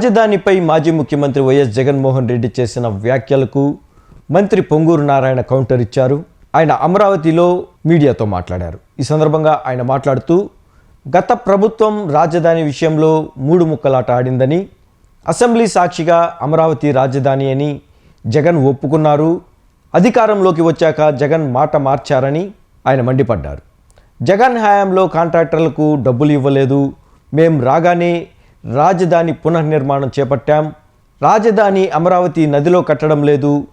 రాజధానిపై మాజీ ముఖ్యమంత్రి వైఎస్ జగన్మోహన్ రెడ్డి చేసిన వ్యాఖ్యలకు మంత్రి పొంగూరు నారాయణ కౌంటర్ ఇచ్చారు. ఆయన అమరావతిలో మీడియాతో మాట్లాడారు. ఈ సందర్భంగా ఆయన మాట్లాడుతూ గత ప్రభుత్వం రాజధాని విషయంలో మూడు ముక్కలాట ఆడిందని అసెంబ్లీ సాక్షిగా అమరావతి రాజధాని అని జగన్ ఒప్పుకున్నారు. అధికారంలోకి వచ్చాక జగన్ మాట మార్చారని ఆయన మండిపడ్డారు. జగన్ హయాంలో కాంట్రాక్టర్లకు డబ్బులు ఇవ్వలేదు. మేం రాగానే రాజధాని పునర్నిర్మాణం చేపట్టాం. రాజధాని అమరావతి నదిలో కట్టడం లేదు.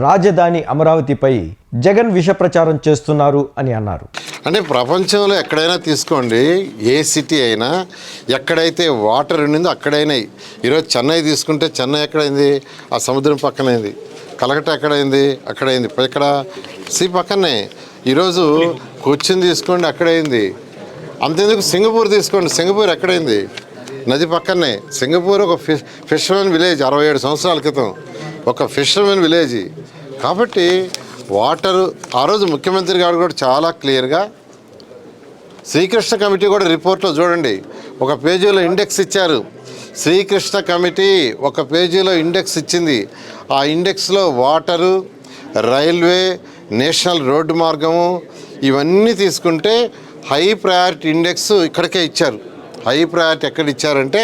రాజధాని అమరావతిపై జగన్ విష ప్రచారం చేస్తున్నారు అని అన్నారు. అంటే ప్రపంచంలో ఎక్కడైనా తీసుకోండి. ఏ సిటీ అయినా ఎక్కడైతే వాటర్ ఉండిందో అక్కడైనా. ఈరోజు చెన్నై తీసుకుంటే చెన్నై ఎక్కడైంది? ఆ సముద్రం పక్కనైంది. కలకట ఎక్కడైంది? అక్కడైంది. ఇక్కడ సి పక్కనే. ఈరోజు కొచ్చిన్ తీసుకోండి అక్కడైంది. అంతెందుకు? సింగపూర్ తీసుకోండి. సింగపూర్ ఎక్కడైంది? నది పక్కనే సింగపూర్ ఒక ఫిష్ ఫిషర్మెన్ విలేజ్ అరవై ఏడు సంవత్సరాల క్రితం. ఒక ఫిషర్మెన్ విలేజ్. కాబట్టి వాటర్ ఆ రోజు ముఖ్యమంత్రి గారు కూడా చాలా క్లియర్గా శ్రీకృష్ణ కమిటీ కూడా రిపోర్ట్లో చూడండి. ఒక పేజీలో ఇండెక్స్ ఇచ్చారు. శ్రీకృష్ణ కమిటీ ఒక పేజీలో ఇండెక్స్ ఇచ్చింది. ఆ ఇండెక్స్లో వాటరు రైల్వే నేషనల్ రోడ్డు మార్గము ఇవన్నీ తీసుకుంటే హై ప్రయారిటీ ఇండెక్స్ ఇక్కడికే ఇచ్చారు. హై ప్రయారిటీ ఎక్కడ ఇచ్చారంటే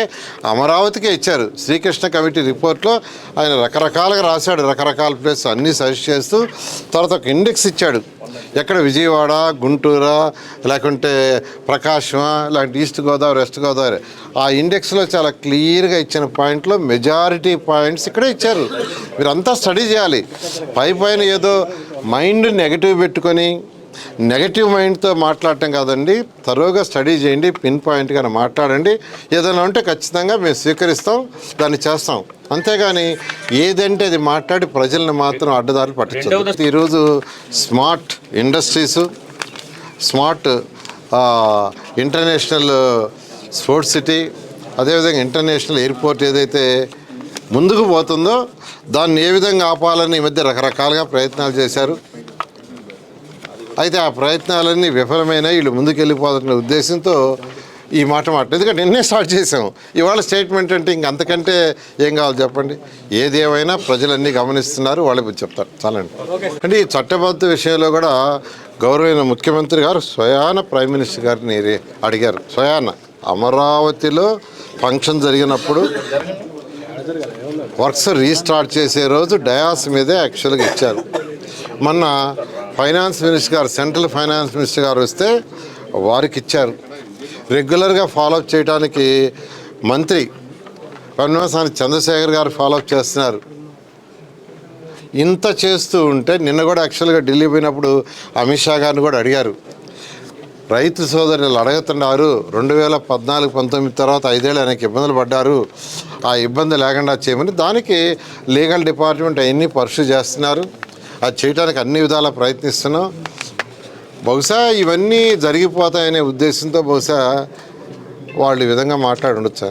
అమరావతికే ఇచ్చారు. శ్రీకృష్ణ కమిటీ రిపోర్ట్లో ఆయన రకరకాలుగా రాశాడు. రకరకాల ప్లేస్ అన్నీ సజెస్ట్ చేస్తూ తర్వాత ఒక ఇండెక్స్ ఇచ్చాడు. ఎక్కడ విజయవాడ గుంటూరా లేకుంటే ప్రకాశమా లేకుంటే ఈస్ట్ గోదావరి వెస్ట్ గోదావరి. ఆ ఇండెక్స్లో చాలా క్లియర్గా ఇచ్చిన పాయింట్లో మెజారిటీ పాయింట్స్ ఇక్కడే ఇచ్చారు. మీరంతా స్టడీ చేయాలి. పై పైన ఏదో మైండ్ నెగటివ్ పెట్టుకొని నెగటివ్ మైండ్తో మాట్లాడటం కాదండి తరువుగా స్టడీ చేయండి పిన్ పాయింట్గా మాట్లాడండి. ఏదైనా ఉంటే ఖచ్చితంగా మేము స్వీకరిస్తాం దాన్ని చేస్తాం. అంతేగాని ఏదంటే అది మాట్లాడి ప్రజల్ని మాత్రం అడ్డదారులు పట్టించదు ఈరోజు smart industries smart international sports city అదేవిధంగా ఇంటర్నేషనల్ ఎయిర్పోర్ట్ ఏదైతే ముందుకు పోతుందో దాన్ని ఏ విధంగా ఆపాలని ఈ మధ్య రకరకాలుగా ప్రయత్నాలు చేశారు. అయితే ఆ ప్రయత్నాలన్నీ విఫలమైన వీళ్ళు ముందుకెళ్ళిపోతున్న ఉద్దేశంతో ఈ మాట మాట ఎందుకంటే నిన్నే స్టార్ట్ చేసాం ఇవాళ స్టేట్మెంట్ అంటే ఇంక అంతకంటే ఏం కావాలి చెప్పండి? ఏది ఏమైనా ప్రజలన్నీ గమనిస్తున్నారు వాళ్ళకి చెప్తారు. చాలండి. అంటే ఈ చట్టబద్ధ విషయంలో కూడా గౌరవైన ముఖ్యమంత్రి గారు స్వయాన ప్రైమ్ మినిస్టర్ గారిని అడిగారు. స్వయాన అమరావతిలో ఫంక్షన్ జరిగినప్పుడు వర్క్స్ రీస్టార్ట్ చేసే రోజు డయాస్ మీదే యాక్చువల్గా ఇచ్చారు. మొన్న ఫైనాన్స్ మినిస్టర్ గారు సెంట్రల్ ఫైనాన్స్ మినిస్టర్ గారు వస్తే వారికి ఇచ్చారు. రెగ్యులర్గా ఫాలోఅప్ చేయడానికి మంత్రి పన్వాసాని చంద్రశేఖర్ గారు ఫాలోఅప్ చేస్తున్నారు. ఇంత చేస్తూ ఉంటే నిన్న కూడా యాక్చువల్గా ఢిల్లీ పోయినప్పుడు అమిత్ షా గారిని కూడా అడిగారు. రైతు సోదరులు అడుగుతున్నారు రెండు వేల పద్నాలుగు పంతొమ్మిది తర్వాత ఐదేళ్ళు ఆయనకి ఇబ్బందులు పడ్డారు. ఆ ఇబ్బంది లేకుండా చేయమని దానికి లీగల్ డిపార్ట్మెంట్ అవన్నీ పర్సూ చేస్తున్నారు. అది చేయడానికి అన్ని విధాలా ప్రయత్నిస్తున్నాం. బహుశా ఇవన్నీ జరిగిపోతాయనే ఉద్దేశంతో బహుశా వాళ్ళు ఈ విధంగా మాట్లాడి ఉండొచ్చు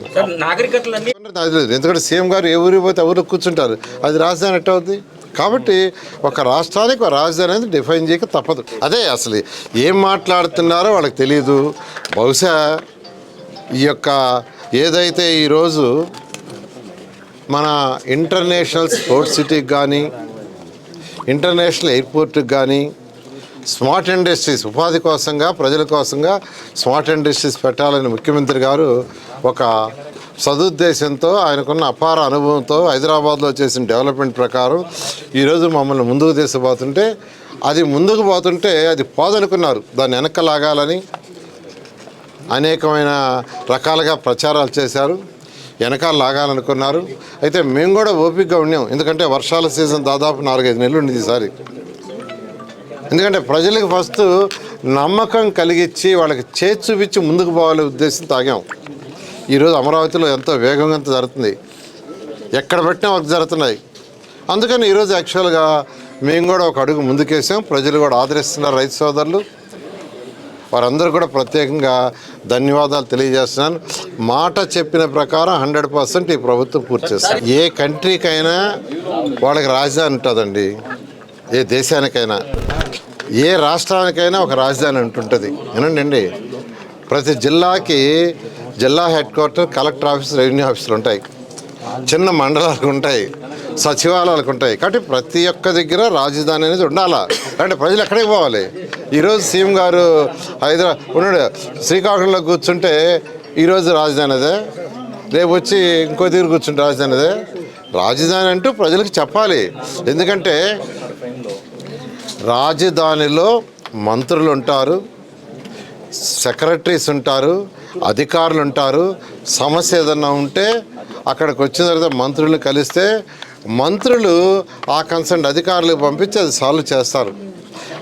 అది లేదు ఎందుకంటే సీఎం గారు ఏ ఊరికి పోతే ఎవరు కూర్చుంటారు. అది రాజధాని ఎట్ట అవుద్ది? కాబట్టి ఒక రాష్ట్రానికి ఒక రాజధాని అనేది డిఫైన్ చేయక తప్పదు. అదే అసలు ఏం మాట్లాడుతున్నారో వాళ్ళకి తెలియదు బహుశా ఈ యొక్క ఏదైతే ఈరోజు మన ఇంటర్నేషనల్ స్పోర్ట్స్ సిటీకి కానీ ఇంటర్నేషనల్ ఎయిర్పోర్ట్కి కానీ స్మార్ట్ ఇండస్ట్రీస్ ఉపాధి కోసంగా ప్రజల కోసంగా స్మార్ట్ ఇండస్ట్రీస్ పెట్టాలని ముఖ్యమంత్రి గారు ఒక సదుద్దేశంతో ఆయనకున్న అపార అనుభవంతో హైదరాబాద్లో చేసిన డెవలప్మెంట్ ప్రకారం ఈరోజు మమ్మల్ని ముందుకు తీసుకుపోతుంటే అది ముందుకు పోతుంటే అది పోదనుకున్నారు. దాన్ని వెనక్కి లాగాలని అనేకమైన రకాలుగా ప్రచారాలు చేశారు. వెనకాల లాగాలనుకున్నారు. అయితే మేము కూడా ఓపికగా ఉన్నాం. ఎందుకంటే వర్షాల సీజన్ దాదాపు నాలుగైదు నెలలు ఉండేది ఈసారి. ఎందుకంటే ప్రజలకు ఫస్ట్ నమ్మకం కలిగించి వాళ్ళకి చేర్చుపిచ్చి ముందుకు పోవాలనే ఉద్దేశం తాగాం. ఈరోజు అమరావతిలో ఎంతో వేగంగా జరుగుతుంది. ఎక్కడ పెట్టినా వర్క్ జరుగుతున్నాయి. అందుకని ఈరోజు యాక్చువల్గా మేము కూడా ఒక అడుగు ముందుకేసాం. ప్రజలు కూడా ఆదరిస్తున్నారు రైతు సోదరులు. వారందరూ కూడా ప్రత్యేకంగా ధన్యవాదాలు తెలియజేస్తున్నాను. మాట చెప్పిన ప్రకారం హండ్రెడ్ పర్సెంట్ ఈ ప్రభుత్వం పూర్తి చేస్తారు. ఏ కంట్రీకైనా వాళ్ళకి రాజధాని ఉంటుందండి. ఏ దేశానికైనా ఏ రాష్ట్రానికైనా ఒక రాజధాని ఉంటుంటుంది. వినండి అండి ప్రతి జిల్లాకి జిల్లా headquarter collector office revenue ఆఫీసులు ఉంటాయి. చిన్న మండలాలు ఉంటాయి. సచివాలయాలకు ఉంటాయి. కాబట్టి ప్రతి ఒక్క దగ్గర రాజధాని అనేది ఉండాలా? అంటే ప్రజలు ఎక్కడికి పోవాలి? ఈరోజు సీఎం గారు హైదరాబాద్ ఉన్నాడు. శ్రీకాకుళంలో కూర్చుంటే ఈరోజు రాజధాని అదే. రేపు వచ్చి ఇంకో దగ్గర కూర్చుంటే రాజధాని అదే. రాజధాని అంటూ ప్రజలకు చెప్పాలి. ఎందుకంటే రాజధానిలో మంత్రులు ఉంటారు సెక్రటరీస్ ఉంటారు అధికారులు ఉంటారు. సమస్య ఏదన్నా ఉంటే అక్కడికి వచ్చిన తర్వాత మంత్రులు కలిస్తే మంత్రులు ఆ కన్సర్న్ అధికారులకు పంపించి అది సాల్వ్ చేస్తారు.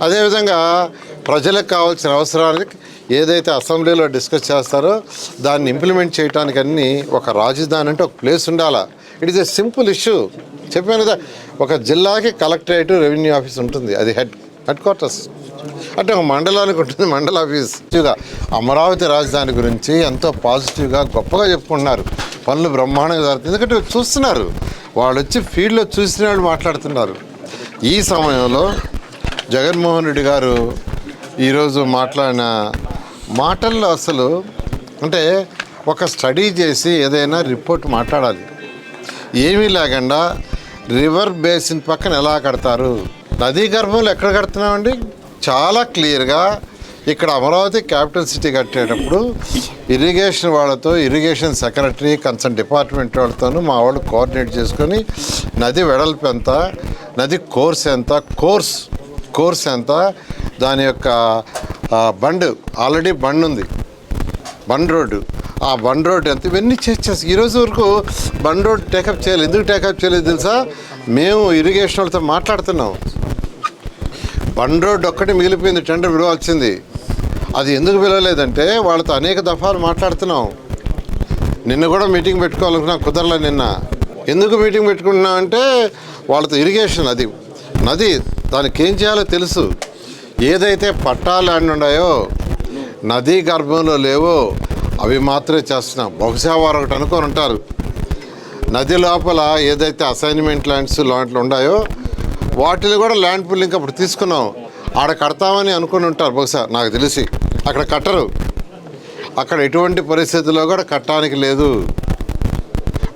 అదేవిధంగా ప్రజలకు కావాల్సిన అవసరానికి ఏదైతే అసెంబ్లీలో డిస్కస్ చేస్తారో దాన్ని ఇంప్లిమెంట్ చేయడానికి అన్ని ఒక రాజధాని అంటే ఒక ప్లేస్ ఉండాలా. It is a simple issue చెప్పాను కదా ఒక జిల్లాకి కలెక్టరేట్ రెవెన్యూ ఆఫీస్ ఉంటుంది అది హెడ్ హెడ్ క్వార్టర్స్. అంటే ఒక మండలానికి ఉంటుంది మండల ఆఫీస్. అమరావతి రాజధాని గురించి ఎంతో పాజిటివ్గా గొప్పగా చెప్పుకుంటున్నారు. పనులు బ్రహ్మాండంగా జరుగుతుంది. ఎందుకంటే చూస్తున్నారు. వాళ్ళు వచ్చి ఫీల్డ్లో చూసిన వాళ్ళు మాట్లాడుతున్నారు. ఈ సమయంలో జగన్మోహన్ రెడ్డి గారు ఈరోజు మాట్లాడిన మాటల్లో అసలు అంటే ఒక స్టడీ చేసి ఏదైనా రిపోర్ట్ మాట్లాడాలి. ఏమీ లేకుండా రివర్ బేసిన్ పక్కన ఎలా కడతారు? నదీ గర్భంలో ఎక్కడ కడుతున్నామండి? చాలా క్లియర్గా ఇక్కడ అమరావతి క్యాపిటల్ సిటీ కట్టేటప్పుడు ఇరిగేషన్ వాళ్ళతో ఇరిగేషన్ సెక్రటరీ కన్సర్న్ డిపార్ట్మెంట్ వాళ్ళతోనూ మా వాళ్ళు కోఆర్డినేట్ చేసుకొని నది వెడల్పు ఎంత నది కోర్స్ ఎంత కోర్స్ కోర్స్ ఎంత దాని యొక్క బండ్ ఆల్రెడీ బండ్ ఉంది. Bund road. ఆ బండ్ రోడ్ ఎంత ఇవన్నీ చేసేసి ఈరోజు వరకు బండ్ రోడ్ టేకప్ చేయాలి ఎందుకు టేకప్ చేయలేదు తెలుసా? మేము ఇరిగేషన్ వాళ్ళతో మాట్లాడుతున్నాం. బండ్ రోడ్ ఒక్కటి మిగిలిపోయింది టెండర్ విడవాల్సింది అది ఎందుకు పిలవలేదంటే వాళ్ళతో అనేక దఫాలు మాట్లాడుతున్నాం. నిన్న కూడా మీటింగ్ పెట్టుకోవాలనుకున్నా కుదరలే నిన్న. ఎందుకు మీటింగ్ పెట్టుకుంటున్నా అంటే వాళ్ళతో ఇరిగేషన్ అది. నది దానికి ఏం చేయాలో తెలుసు. ఏదైతే పట్టా ల్యాండ్ ఉన్నాయో నదీ గర్భంలో లేవో అవి మాత్రమే చేస్తున్నాం. బహుశా వారు ఒకటి అనుకొని ఉంటారు. నది లోపల ఏదైతే అసైన్మెంట్ ల్యాండ్స్ లాంట్లు ఉన్నాయో వాటిని కూడా ల్యాండ్ పుల్లింగ్ అప్పుడు తీసుకున్నాం. ఆడ కడతామని అనుకుని ఉంటారు బహుశా నాకు తెలిసి. అక్కడ కట్టరు. అక్కడ ఎటువంటి పరిస్థితుల్లో కూడా కట్టడానికి లేదు.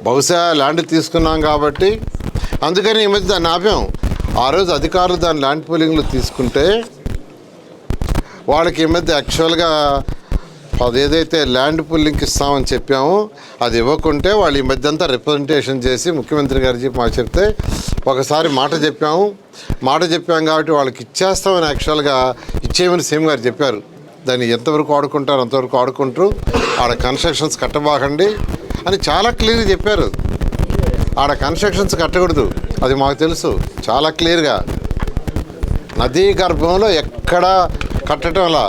బహుశా ల్యాండ్ తీసుకున్నాం కాబట్టి. అందుకని ఈ మధ్య దాన్ని ఆపాం. ఆ రోజు అధికారులు దాని ల్యాండ్ పూలింగ్లు తీసుకుంటే వాళ్ళకి ఈ మధ్య యాక్చువల్గా అది ఏదైతే ల్యాండ్ పుల్లింగ్కి ఇస్తామని చెప్పామో అది ఇవ్వకుంటే వాళ్ళు ఈ మధ్య అంతా రిప్రజెంటేషన్ చేసి ముఖ్యమంత్రి గారు చెప్పి మాకు చెప్తే ఒకసారి మాట చెప్పాము. మాట చెప్పాం కాబట్టి వాళ్ళకి ఇచ్చేస్తామని యాక్చువల్గా ఇచ్చేయమని సీఎం గారు చెప్పారు. దాన్ని ఎంతవరకు ఆడుకుంటారు అంతవరకు ఆడుకుంటూ ఆడ కన్స్ట్రక్షన్స్ కట్టబాకండి అని చాలా క్లియర్గా చెప్పారు. ఆడ కన్స్ట్రక్షన్స్ కట్టకూడదు అది మాకు తెలుసు చాలా క్లియర్గా నదీ గర్భంలో ఎక్కడ కట్టడంలా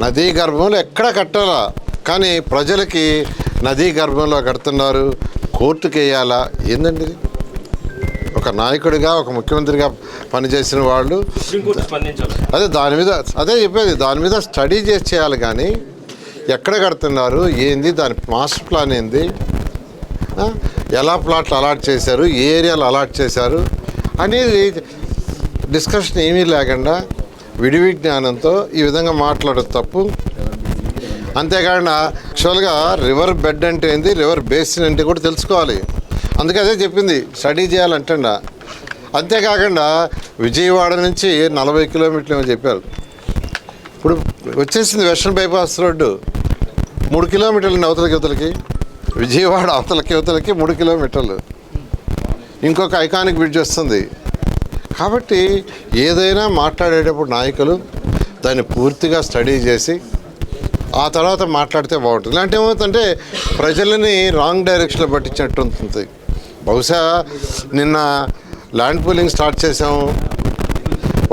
నదీ గర్భంలో ఎక్కడ కట్టాలా కానీ ప్రజలకి నదీ గర్భంలో కడుతున్నారు కోర్టుకి వేయాలా ఏందండి ఒక నాయకుడిగా ఒక ముఖ్యమంత్రిగా పనిచేసిన వాళ్ళు. అదే దాని మీద అదే చెప్పేది దాని మీద స్టడీ చేసి చేయాలి కానీ ఎక్కడ కడుతున్నారు ఏంది దాని మాస్టర్ ప్లాన్ ఏంది? ఎలా ప్లాట్లు అలాట్ చేశారు ఏ ఏరియాలో అలాట్ చేశారు అనేది డిస్కషన్ ఏమీ లేకుండా విడివి జ్ఞానంతో ఈ విధంగా మాట్లాడదు తప్పు. అంతేకాకుండా యాక్చువల్గా రివర్ బెడ్ అంటే ఏంది? రివర్ బేసిన్ అంటే కూడా తెలుసుకోవాలి. అందుకే అదే చెప్పింది స్టడీ చేయాలంటండ. అంతేకాకుండా విజయవాడ నుంచి నలభై కిలోమీటర్లు ఏమో చెప్పారు. ఇప్పుడు వచ్చేసింది వెస్ట్రన్ బైపాస్ రోడ్డు. మూడు కిలోమీటర్లు అవతలకి అవతలకి. విజయవాడ అవతలకి అవతలకి మూడు కిలోమీటర్లు. ఇంకొక ఐకానిక్ బ్రిడ్జ్ వస్తుంది. కాబట్టి ఏదైనా మాట్లాడేటప్పుడు నాయకులు దాన్ని పూర్తిగా స్టడీ చేసి ఆ తర్వాత మాట్లాడితే బాగుంటుంది. ఇలాంటి ఏమవుతుందంటే ప్రజలని రాంగ్ డైరెక్షన్లో పట్టించినట్టు ఉంటుంది. బహుశా నిన్న ల్యాండ్ పూలింగ్ స్టార్ట్ చేసాము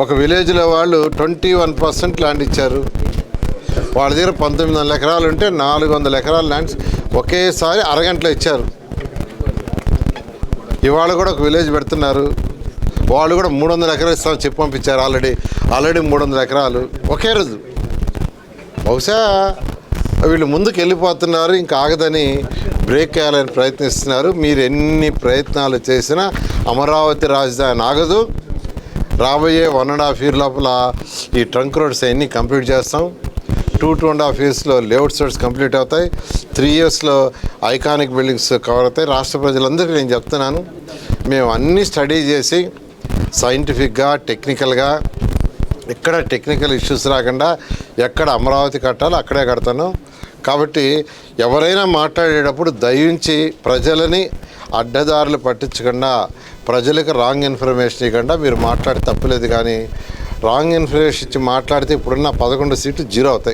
ఒక విలేజ్లో వాళ్ళు ట్వంటీ వన్ పర్సెంట్ ల్యాండ్ ఇచ్చారు. వాళ్ళ దగ్గర పంతొమ్మిది వందల ఎకరాలు ఉంటే నాలుగు వందల ఎకరాల ల్యాండ్స్ ఒకేసారి అరగంటలో ఇచ్చారు. ఇవాళ కూడా ఒక విలేజ్ పెడుతున్నారు. వాళ్ళు కూడా మూడు వందల ఎకరాలు ఇస్తామని చెప్పి పంపించారు ఆల్రెడీ. ఆల్రెడీ మూడు వందల ఎకరాలు ఒకే రోజు. బహుశా వీళ్ళు ముందుకు వెళ్ళిపోతున్నారు ఇంకా ఆగదని బ్రేక్ వేయాలని ప్రయత్నిస్తున్నారు. మీరు ఎన్ని ప్రయత్నాలు చేసినా అమరావతి రాజధాని ఆగదు. రాబోయే వన్ అండ్ హాఫ్ ఇయర్ లోపల ఈ ట్రంక్ రోడ్స్ అన్నీ కంప్లీట్ చేస్తాం. టూ టూ అండ్ హాఫ్ ఇయర్స్లో లేఅవుట్ రోడ్స్ కంప్లీట్ అవుతాయి. త్రీ ఇయర్స్లో ఐకానిక్ బిల్డింగ్స్ కవర్ అవుతాయి. రాష్ట్ర ప్రజలందరికీ నేను చెప్తున్నాను. మేము అన్నీ స్టడీ చేసి సైంటిఫిక్గా టెక్నికల్గా ఎక్కడ టెక్నికల్ ఇష్యూస్ రాకుండా ఎక్కడ అమరావతి కట్టాలో అక్కడే కడతాను కాబట్టి ఎవరైనా మాట్లాడేటప్పుడు దయించి ప్రజలని అడ్డదారులు పట్టించకుండా ప్రజలకు రాంగ్ ఇన్ఫర్మేషన్ ఇవ్వకుండా మీరు మాట్లాడి తప్పలేదు కానీ రాంగ్ ఇన్ఫర్మేషన్ ఇచ్చి మాట్లాడితే ఇప్పుడున్న పదకొండు సీట్లు జీరో అవుతాయి.